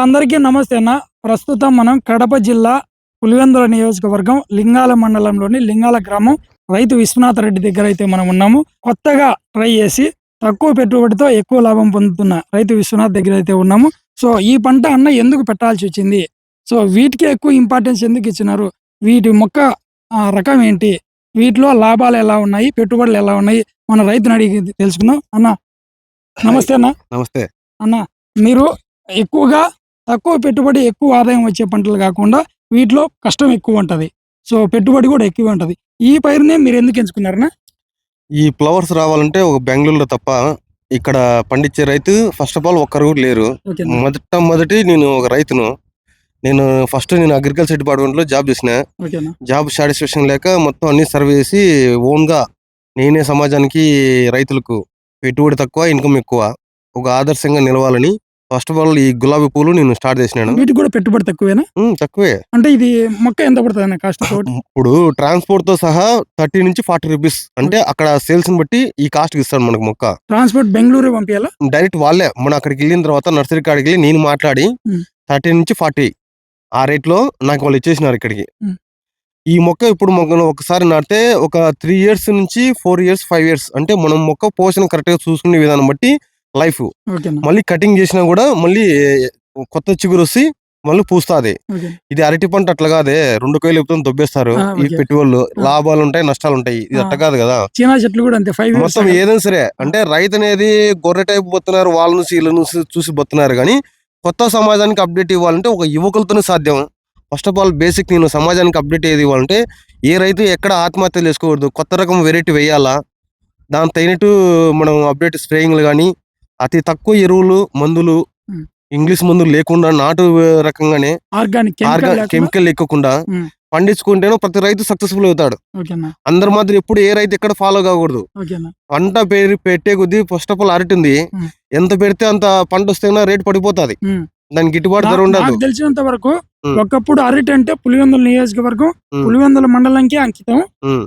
అందరికీ నమస్తే అన్న. ప్రస్తుతం మనం కడప జిల్లా పులివెందుల నియోజకవర్గం లింగాల మండలంలోని లింగాల గ్రామం రైతు విశ్వనాథ రెడ్డి దగ్గర అయితే మనం ఉన్నాము. కొత్తగా ట్రై చేసి తక్కువ పెట్టుబడితో ఎక్కువ లాభం పొందుతున్న రైతు విశ్వనాథ్ దగ్గర అయితే ఉన్నాము. సో ఈ పంట అన్న ఎందుకు పెట్టాల్సి వచ్చింది? సో వీటికి ఎక్కువ ఇంపార్టెన్స్ ఎందుకు ఇచ్చినారు? వీటి మొక్క రకం ఏంటి? వీటిలో లాభాలు ఎలా ఉన్నాయి? పెట్టుబడులు ఎలా ఉన్నాయి? మన రైతుని అడిగి తెలుసుకుందాం. అన్న నమస్తే అన్న. నమస్తే. అన్న మీరు ఎక్కువగా తక్కువ పెట్టుబడి ఎక్కువ ఆదాయం వచ్చే పంటలు కాకుండా వీటిలో కష్టం ఎక్కువ ఉంటది. సో పెట్టుబడి కూడా ఎక్కువ ఉంటది. ఈ పైరునే మీరు ఎందుకు ఎంచుకున్నారన్నా? ఈ ఫ్లవర్స్ రావాలంటే ఒక బెంగళూరులో తప్ప ఇక్కడ పండించే రైతు ఫస్ట్ ఆఫ్ ఆల్ ఒక్కరు కూడా లేరు. మొదట మొదటి నేను ఒక రైతును. నేను ఫస్ట్ నేను అగ్రికల్చర్ డిపార్ట్మెంట్లో జాబ్ చేసిన. జాబ్ సాటిస్ఫాక్షన్ లేక మొత్తం అన్ని సర్వే చేసి ఓన్గా నేనే సమాజానికి రైతులకు పెట్టుబడి తక్కువ ఇన్కమ్ ఎక్కువ ఒక ఆదర్శంగా నిలవాలని ఫస్ట్ ఆఫ్ ఆల్ ఈ గులాబీ పూలు నేను స్టార్ట్ చేసినాను. వీటికి కూడా పెట్టుబడి తక్కువేనా? తక్కువే. అంటే ఇది మొక్క ఎంత పడుతుంది కాస్ట్ ఇప్పుడు ట్రాన్స్పోర్ట్తో సహా థర్టీ నుంచి ఫార్టీ రూపీస్ అంటే అక్కడ సేల్స్ని బట్టి ఈ కాస్ట్ ఇస్తాడు మనకు మొక్క. ట్రాన్స్పోర్ట్ బెంగళూరు పంపించాలా డైరెక్ట్ వాళ్ళే. మనం అక్కడికి వెళ్ళిన తర్వాత నర్సరీ కాడికి వెళ్ళి నేను మాట్లాడి. థర్టీ నుంచి ఫార్టీ ఆ రేట్లో నాకు వాళ్ళు ఇచ్చేసినారు ఇక్కడికి. మ్. ఈ మొక్క ఇప్పుడు మొక్కను ఒకసారి నాటితే ఒక త్రీ ఇయర్స్ నుంచి ఫోర్ ఇయర్స్ ఫైవ్ ఇయర్స్ అంటే మనం మొక్క పోషణ కరెక్ట్గా చూసుకునే విధానం బట్టి లైఫ్. మళ్ళీ కటింగ్ చేసినా కూడా మళ్ళీ కొత్త చిగురు వచ్చి మళ్ళీ పూస్తాది. ఇది అరటి పంట అట్లా కాదే రెండు కాయలు ఎప్పుడైనా దొబ్బేస్తారు ఈ. పెట్టుబడులు. లాభాలు ఉంటాయి నష్టాలు ఉంటాయి ఇది ఆ. అట్ట కాదు కదా. చెట్లు కూడా అంతే మొత్తం ఏదైనా సరే అంటే రైతు అనేది గొర్రె టైప్ బతున్నారు వాళ్ళ నుంచి వీళ్ళ నుంచి చూసి బతున్నారు కానీ కొత్త సమాజానికి అప్డేట్ ఇవ్వాలంటే ఒక యువకులతోనే సాధ్యం. ఫస్ట్ ఆఫ్ ఆల్ బేసిక్ నేను సమాజానికి అప్డేట్ ఏది ఇవ్వాలంటే ఏ రైతు ఎక్కడ ఆత్మహత్యలు చేసుకోకూడదు కొత్త రకం వెరైటీ వేయాలా? దాని తగినట్టు మనం అప్డేట్ స్ప్రేయింగ్లు కానీ అతి తక్కువ ఎరువులు మందులు. ఇంగ్లీష్ మందులు లేకుండా నాటు రకంగానే ఆర్గానిక్ ఆర్గా కెమికల్ లేకుండా. పండించుకుంటేనే ప్రతి రైతు సక్సెస్ఫుల్ అవుతాడు అందరి మాత్రం ఎప్పుడు ఏ రైతు ఎక్కడ ఫాలో కాకూడదు పంట పేరు పెట్టే కొద్దీ ఫస్ట్ ఆఫ్ ఆల్ అరటి ఉంది. ఎంత పెడితే అంత పంట వస్తేనా రేట్ పడిపోతాది. దానికి గిట్టుబాటు ధర ఉండదు తెలిసినంత వరకు. ఒకప్పుడు అరటి అంటే పులివెందుల నియోజకవర్గం. పులివెందుల మండలంకి అంకితం.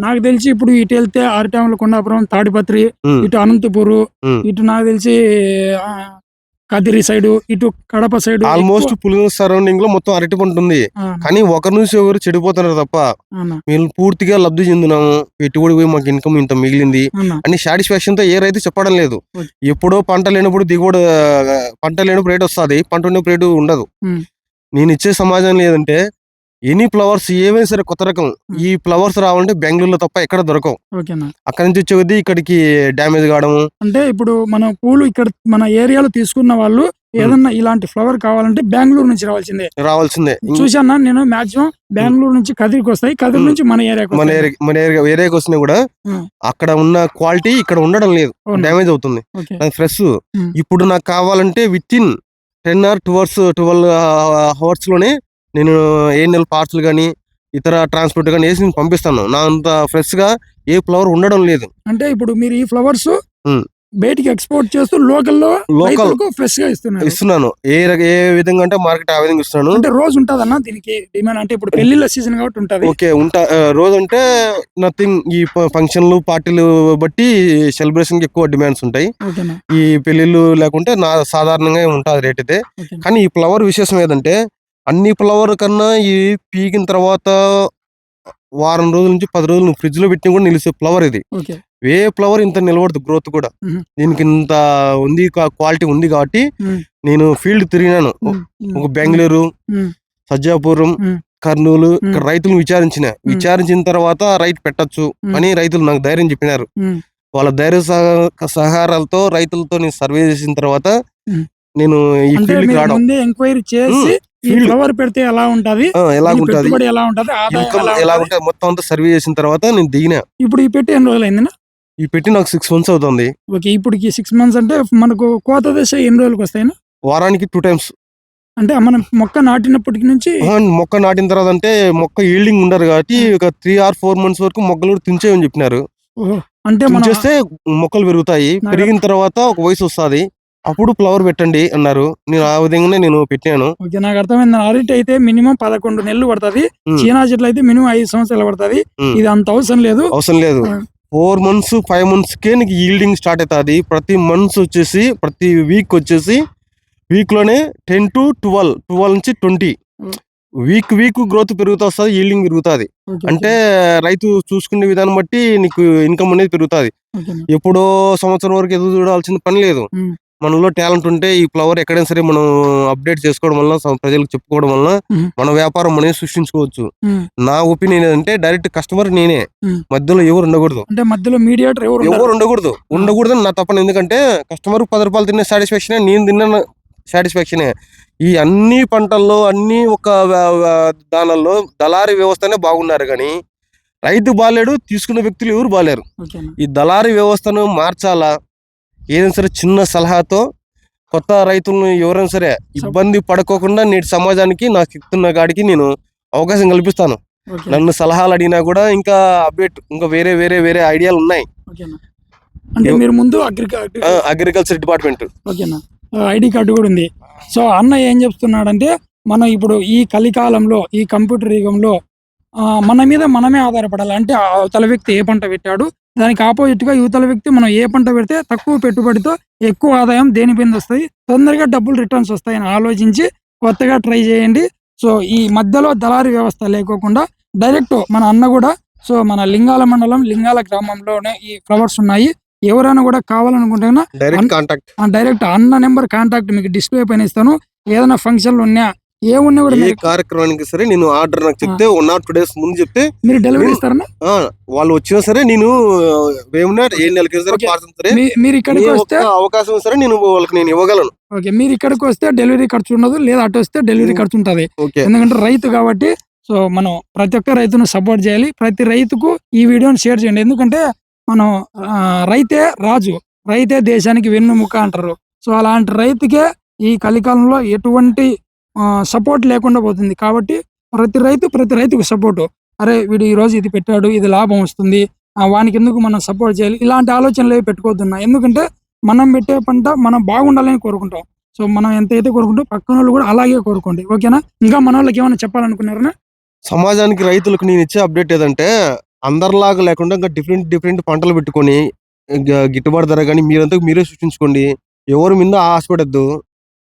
నాకు తెలిసి ఇప్పుడు ఇటు వెళ్తే అరటాముల కొండాపురం తాడిపత్రి ఇటు అనంతపూరు. ఇటు నాకు తెలిసి కదిరి సైడ్ ఇటు కడప సైడ్ ఆల్మోస్ట్ పులివెందుల సరౌండింగ్లో మొత్తం అరటి పంట ఉంది. కానీ ఒకరి నుంచి ఒకరు చెడిపోతున్నారు తప్ప మేము పూర్తిగా లబ్ధి చెందినాము. పెట్టుబడి పోయి మాకు ఇన్కమ్ ఇంత మిగిలింది. అని సాటిస్ఫాక్షన్తో ఏ రైతు చెప్పడం లేదు. ఎప్పుడో పంట లేనప్పుడు దిగుబడి పంట లేనప్పుడు రేట్ వస్తుంది. పంట ఉన్నప్పుడు రేటు ఉండదు. నేను ఇచ్చే సమాజం లేదంటే ఎనీ ఫ్లవర్స్ ఏవైనా సరే కొత్త రకం. ఈ ఫ్లవర్స్ రావాలంటే బెంగళూరులో తప్ప ఎక్కడ దొరకవు. అక్కడ నుంచి వచ్చే కొద్దీ ఇక్కడికి డ్యామేజ్ కావడము. అంటే ఇప్పుడు మన పూలు ఇక్కడ మన ఏరియాలో తీసుకున్న వాళ్ళు ఏదన్నా ఇలాంటి ఫ్లవర్ కావాలంటే బెంగళూరు నుంచి రావాల్సిందే. రావాల్సిందే. చూసానా నేను మాక్సిమం బెంగళూరు నుంచి కదిరికి వస్తాయి. కదిరి. నుంచి మన ఏరియాకి మన. ఏరియా మన ఏరియా ఏరియాకి వచ్చినా కూడా. అక్కడ ఉన్న క్వాలిటీ ఇక్కడ ఉండడం లేదు? డ్యామేజ్ అవుతుంది. ఫ్రెష్. ఇప్పుడు నాకు కావాలంటే within ten or two hours twelve అవర్స్లోనే నేను ఏ నెల పార్సల్ కానీ ఇతర ట్రాన్స్పోర్ట్ కానీ వేసి నేను పంపిస్తాను నా అంత ఫ్రెష్గా ఏ ఫ్లవర్ ఉండడం లేదు అంటే ఇప్పుడు మీరు ఈ ఫ్లవర్స్. బయటికి ఎక్స్పోర్ట్ చేస్తూ లోకల్లో లోకల్ ఫ్రెష్గా ఇస్తున్నారు. ఇస్తున్నాను. ఏ ఏ విధంగా అంటే మార్కెట్ ఆ విధంగా ఇస్తున్నాను. అంటే రోజు ఉంటదన్న దీనికి డిమాండ్ అంటే ఇప్పుడు పెళ్ళిళ్ళ సీజన్ కాబట్టి ఉంటది. ఓకే ఉంటా రోజు అంటే నథింగ్ ఈ ఫంక్షన్లు పార్టీలు బట్టి సెలబ్రేషన్కి ఎక్కువ డిమాండ్స్ ఉంటాయి. ఈ పెళ్ళిళ్ళు లేకుంటే నా సాధారణంగా ఉంటుంది రేట్ అయితే. కానీ ఈ ఫ్లవర్ విశేషం ఏదంటే అన్ని ఫ్లవర్ కన్నా ఈ పీకిన తర్వాత వారం రోజుల నుంచి పది రోజులు ఫ్రిడ్జ్లో పెట్టిన కూడా నిలిచే ఫ్లవర్ ఇది. ఏ ఫ్లవర్ ఇంత నిలబడదు గ్రోత్ కూడా. దీనికి ఇంత ఉంది క్వాలిటీ ఉంది కాబట్టి. నేను ఫీల్డ్ తిరిగినాను. ఒక బెంగళూరు సజ్జాపురం. కర్నూలు. ఇక్కడ రైతులను విచారించిన. విచారించిన తర్వాత రైతు పెట్టొచ్చు. అని రైతులు నాకు ధైర్యం చెప్పినారు. వాళ్ళ ధైర్య సహ- సహారాలతో రైతులతో నేను సర్వే చేసిన తర్వాత. నేను ఈ ఫీల్డ్ రావడం. ఎంక్వైరీ చేసి. ఫ్లవర్ పెడితే ఎలా ఉంటది? ఎలా ఉంటది? ఎలా ఉంటది ఎలా ఉంటది? ఉంటే మొత్తం అంతా సర్వే చేసిన తర్వాత నేను దిగిన. ఇప్పుడు ఈ పెట్టి ఎన్ని రోజులు అయింది ఈ పెట్టి నాకు సిక్స్ మంత్స్ అవుతుంది. ఓకే ఇప్పుడు సిక్స్ మంత్స్ అంటే మనకు కోత దశ ఎన్ని రోజులకు వస్తాయి వారానికి టూ టైమ్స్ అంటే మనం మొక్క నాటినప్పటికి నుంచి మొక్క నాటిన తర్వాత అంటే మొక్క ఈల్డింగ్ ఉండరు కాబట్టి ఒక త్రీ ఆర్ ఫోర్ మంత్స్ వరకు మొక్కలు కూడా తుంచేయని చెప్పినారు. అంటే మనం తుంచేస్తే మొక్కలు పెరుగుతాయి. పెరిగిన తర్వాత ఒక వయసు వస్తుంది. అప్పుడు ఫ్లవర్ పెట్టండి అన్నారు. నేను ఆ విధంగానే నేను పెట్టాను ఓకే నాకు అర్థమైంది. అరటి అయితే మినిమం పదకొండు నెలలు పడుతుంది. చీనా చెట్లు అయితే మినిమం ఐదు సంవత్సరాలు పడుతుంది. ఇది అంత అవసరం లేదు. అవసరం లేదు. ఫోర్ మంత్స్ ఫైవ్ మంత్స్ కే నీకు ఈల్డింగ్ స్టార్ట్ అవుతుంది ప్రతి మంత్స్ వచ్చేసి ప్రతి వీక్ వచ్చేసి వీక్లోనే టెన్ టు ట్వెల్వ్ ట్వెల్వ్ నుంచి ట్వంటీ. వీక్ వీక్ గ్రోత్ పెరుగుతూ వస్తుంది ఈల్డింగ్ పెరుగుతుంది అంటే రైతు చూసుకునే విధానం బట్టి నీకు ఇన్కమ్ అనేది పెరుగుతుంది. ఎప్పుడో సంవత్సరం వరకు ఎదురు చూడాల్సిన పని లేదు. మనలో టాలెంట్ ఉంటే ఈ ఫ్లవర్ ఎక్కడైనా సరే మనం అప్డేట్ చేసుకోవడం వల్ల ప్రజలకు చెప్పుకోవడం వల్ల. మన వ్యాపారం మనం సృష్టించుకోవచ్చు. నా ఒపీనియన్ ఏంటంటే డైరెక్ట్ కస్టమర్ నేనే. మధ్యలో ఎవరు ఉండకూడదు అంటే మధ్యలో మీడియేటర్ ఎవరు. ఎవరు ఉండకూడదు ఉండకూడదు నా తప్పని ఎందుకంటే కస్టమర్ పది రూపాయలు తినే సాటిస్ఫాక్షన్ నేను తిన్న సాటిస్ఫాక్షనే ఈ అన్ని పంటల్లో అన్ని ఒక వా- వా- దానిలో దళారీ వ్యవస్థనే బాగున్నారు కానీ రైతు బాలేడు తీసుకున్న వ్యక్తులు ఎవరు బాలేరు. ఈ దళారీ వ్యవస్థను మార్చాలా ఏదైనా సరే చిన్న సలహాతో కొత్త రైతులను ఎవరైనా సరే ఇబ్బంది పడుకోకుండా నేటి సమాజానికి నాకు ఇస్తున్న కాడికి నేను అవకాశం కల్పిస్తాను. నన్ను సలహాలు అడిగినా కూడా ఇంకా అప్డేట్ ఇంకా వేరే వేరే వేరే ఐడియాలు ఉన్నాయి. అంటే మీరు ముందు అగ్రికల్చర్ డిపార్ట్మెంట్. ఓకేనా? ఐడి కార్డు కూడా ఉంది. సో అన్న ఏం చెప్తున్నాడంటే మనం ఇప్పుడు ఈ కలికాలంలో ఈ కంప్యూటర్ యుగంలో మన మీద మనమే ఆధారపడాలి. అంటే ఆ అవతల వ్యక్తి ఏ పంట పెట్టాడు దానికి ఆపోజిట్గా యువతల వ్యక్తి మనం ఏ పంట పెడితే తక్కువ పెట్టుబడితో ఎక్కువ ఆదాయం దేనిపైన వస్తాయి తొందరగా డబ్బులు రిటర్న్స్ వస్తాయని ఆలోచించి కొత్తగా ట్రై చేయండి. సో ఈ మధ్యలో దళారీ వ్యవస్థ లేకోకుండా డైరెక్ట్ మన అన్న కూడా సో మన లింగాల మండలం లింగాల గ్రామంలోనే ఈ ఫ్లవర్స్ ఉన్నాయి. ఎవరైనా కూడా కావాలనుకుంటే కనుక డైరెక్ట్ కాంటాక్ట్. డైరెక్ట్ అన్న నెంబర్ కాంటాక్ట్ మీకు డిస్ప్లే పైన ఇస్తాను. ఏదైనా ఫంక్షన్లు ఉన్నా ఏ ఉన్నా కూడా ఏ కార్యక్రమానికి సరే నేను ఆర్డర్ నాకు చెప్తే వన్ ఆర్ టూ డేస్ ముందు చెప్తే మీరు డెలివరీ నేను- ఇస్తారన్నా వాళ్ళు వచ్చినా సరే నేను ఏమన్నా ఏ నెలకి సరే. పార్సల్ మీరు ఇక్కడికి వస్తే అవకాశం సరే నేను వాళ్ళకి నేను ఇవ్వగలను. ఓకే మీరు ఇక్కడికి వస్తే డెలివరీ ఖర్చు ఉండదు లేదా అటు వస్తే డెలివరీ. ఖర్చు ఉంటది. ఎందుకంటే రైతు కాబట్టి సో మనం ప్రతి ఒక్క రైతును సపోర్ట్ చేయాలి. ప్రతి రైతుకు ఈ వీడియోని షేర్ చేయండి. ఎందుకంటే మనం రైతే రాజు రైతే దేశానికి వెన్నుముక అంటారు. సో అలాంటి రైతుకే ఈ కలికాలంలో ఎటువంటి సపోర్ట్ లేకుండా పోతుంది. కాబట్టి ప్రతి రైతు ప్రతి రైతుకు సపోర్ట్ అరే వీడు ఈ రోజు ఇది పెట్టాడు ఇది లాభం వస్తుంది. వానికి ఎందుకు మనం సపోర్ట్ చేయాలి? ఇలాంటి ఆలోచనలు పెట్టుకోవద్దున్నా ఎందుకంటే మనం పెట్టే పంట మనం బాగుండాలని కోరుకుంటాం. సో మనం ఎంతైతే కోరుకుంటాం పక్కన వాళ్ళు కూడా అలాగే కోరుకోండి. ఓకేనా? ఇంకా మన వాళ్ళకి ఏమైనా చెప్పాలనుకున్నారా సమాజానికి రైతులకు నేను ఇచ్చే అప్డేట్ ఏదంటే అందరిలాగా లేకుండా ఇంకా డిఫరెంట్ డిఫరెంట్ పంటలు పెట్టుకొని గిట్టుబాటు ధర కానీ మీరంతా మీరే సృష్టించుకోండి. ఎవరు మీద ఆశపడద్దు.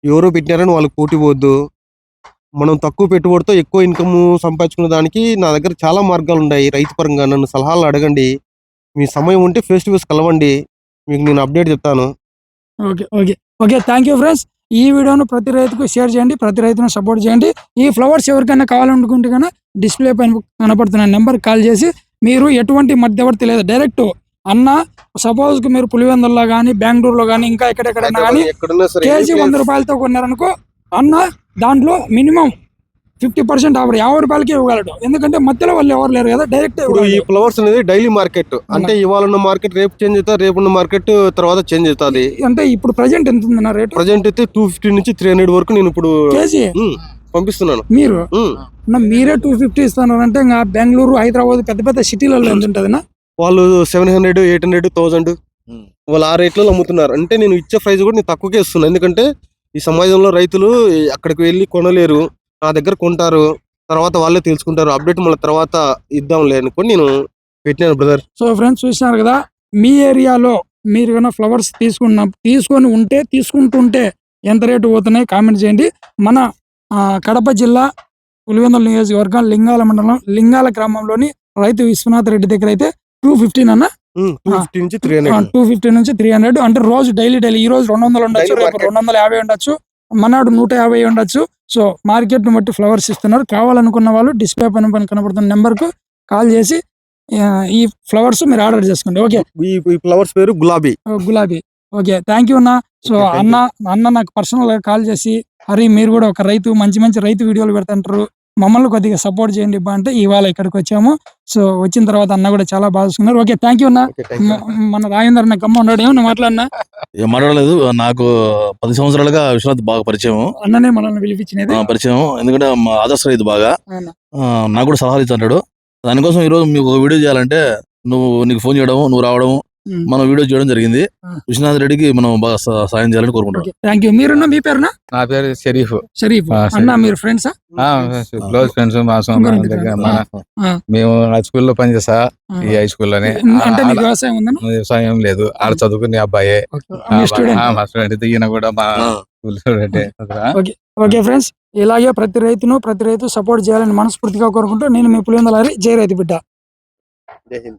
ఎవరు పెట్టినారని వాళ్ళకి పోటీ పోవద్దు. మనం తక్కువ పెట్టుబడితో ఎక్కువ ఇన్కమ్ సంపాదించుకునే దానికి నా దగ్గర చాలా మార్గాలు ఉన్నాయి రైతు పరంగా. నన్ను సలహాలు అడగండి. మీ సమయం ఉంటే ఫేస్ టు ఫేస్ కలవండి. మీకు నేను అప్డేట్ చెప్తాను. Okay okay. Okay thank you friends. ఈ వీడియోను ప్రతి రైతుకు షేర్ చేయండి. ప్రతి రైతును సపోర్ట్ చేయండి. ఈ ఫ్లవర్స్ ఎవరికైనా కావాలనుకుంటే కన్నా డిస్ప్లే పైన కనపడుతున్న నెంబర్ కాల్ చేసి మీరు ఎటువంటి మధ్యవర్తి లేదు. డైరెక్ట్ అన్న సపోజ్ మీరు పులివెందుల్లో కానీ బెంగళూరులో కానీ ఇంకా ఎక్కడెక్కడైనా కానీ కేజీ వంద రూపాయలతో కొన్నారనుకో అన్న దాంట్లో మినిమం ఫిఫ్టీ పర్సెంట్ ఆవిడ యాభై రూపాయలకి ఇవ్వగలడు. ఎందుకంటే మధ్యలో వాళ్ళు ఎవరు లేరు కదా డైరెక్ట్ ఇప్పుడు ఈ ఫ్లవర్స్ అనేది డైలీ మార్కెట్ అంటే ఇవాళ ఉన్న మార్కెట్ రేపు చేంజ్ అవుతుంది రేపు ఉన్న మార్కెట్ తర్వాత చేంజ్ అవుతుంది. అంటే ఇప్పుడు ప్రజెంట్ ఎంత ఉంది నా రేటు ప్రజెంట్ అయితే టూ ఫిఫ్టీ నుంచి త్రీ హండ్రెడ్ వరకు నేను ఇప్పుడు కేజీ? పంపిస్తున్నాను. మీరు? మీరే టూ ఫిఫ్టీ ఇస్తున్నారంటే ఇంకా బెంగళూరు హైదరాబాద్ పెద్ద పెద్ద సిటీలలో ఎంత ఉంటుంది వాళ్ళు seven hundred eight hundred thousand వాళ్ళు ఆ రేట్లలో అమ్ముతున్నారు. అంటే నేను ఇచ్చే ప్రైస్ కూడా నేను తక్కువకే ఇస్తున్నాను ఎందుకంటే ఈ సమాజంలో రైతులు అక్కడికి వెళ్ళి కొనలేరు నా దగ్గర కొంటారు తర్వాత వాళ్ళే తెలుసుకుంటారు. అప్డేట్ మళ్ళీ తర్వాత ఇద్దాంలే అనుకుని నేను పెట్టినాను బ్రదర్. సో ఫ్రెండ్స్ చూసినారు కదా మీ ఏరియాలో మీరు కన్నా ఫ్లవర్స్ తీసుకున్న తీసుకొని ఉంటే తీసుకుంటుంటే ఎంత రేటు పోతున్నాయి కామెంట్ చేయండి. మన కడప జిల్లా పులివెందుల నియోజకవర్గం లింగాల మండలం లింగాల గ్రామంలోని రైతు విశ్వనాథ్ రెడ్డి దగ్గర అయితే టూ ఫిఫ్టీన్ అన్న టూ ఫిఫ్టీ నుంచి త్రీ హండ్రెడ్ టూ ఫిఫ్టీ నుంచి త్రీ హండ్రెడ్ అంటే రోజు డైలీ డైలీ ఈ రోజు రెండు వందలు ఉండొచ్చు రేపు. రెండు వందల యాభై ఉండొచ్చు మన్నాడు నూట యాభై ఉండొచ్చు. సో మార్కెట్ను బట్టి ఫ్లవర్స్ ఇస్తున్నారు. కావాలనుకున్న వాళ్ళు డిస్ప్లే పైన పైన కనబడుతున్న నెంబర్కు కాల్ చేసి ఈ ఫ్లవర్స్ మీరు ఆర్డర్ చేసుకోండి. ఓకే? ఈ ఫ్లవర్స్ పేరు గులాబీ. గులాబీ. ఓకే థ్యాంక్ యూ అన్న. సో అన్న అన్న నాకు పర్సనల్గా కాల్ చేసి హరి మీరు కూడా ఒక రైతు మంచి మంచి రైతు వీడియోలు పెడుతుంటారు. మమ్మల్ని కొద్దిగా సపోర్ట్ చేయండి బా అంటే ఇవాళ ఇక్కడికి వచ్చాము. సో వచ్చిన తర్వాత అన్న కూడా చాలా బాగా చూసుకున్నారు. ఓకే థ్యాంక్ యూ అన్న. మన రాజేందర్ అన్న గమ్మ ఉన్నాడు. ఏమన్నా మాట్లాడినా? ఏం మాట్లాడలేదు. నాకు పది సంవత్సరాలుగా విశ్వనాథ్ బాగా పరిచయం. అన్ననే మనల్ని పిలిపించినది. పరిచయం. ఎందుకంటే మా ఆదర్శ రైతు బాగా. నాకు కూడా సలహాలు ఇస్తుంటాడు దానికోసం ఈరోజు మీకు ఒక వీడియో చేయాలంటే నువ్వు నీకు ఫోన్ చేయడం నువ్వు రావడం. మనం వీడియో చేయడం జరిగింది. విశ్వనాథ్ రెడ్డికి మనం బాగా సాయం చేయాలని కోరుకుంటాం థ్యాంక్ యూ. మీరున్న మీ పేరున? నా పేరు షరీఫ్. షరీఫ్. అన్న. మీరు ఫ్రెండ్సా క్లోజ్ ఫ్రెండ్స్ మా. మేము హై స్కూల్లో పనిచేసా ఈ హై స్కూల్లోనే అంటే మీకు ఆడ- వ్యవసాయం లేదు. ఆడ చదువుకునే అబ్బాయే. మీ స్టూడెంట్ ఈయన కూడా మా. School స్టూడెంటే okay. ఫ్రెండ్స్ ఇలాగే ప్రతి రైతును ప్రతి రైతు సపోర్ట్ చేయాలని మనస్ఫూర్తిగా కోరుకుంటూ నేను మీ పులివెందలారి జై రైతు బిడ్డ. జై హింద్.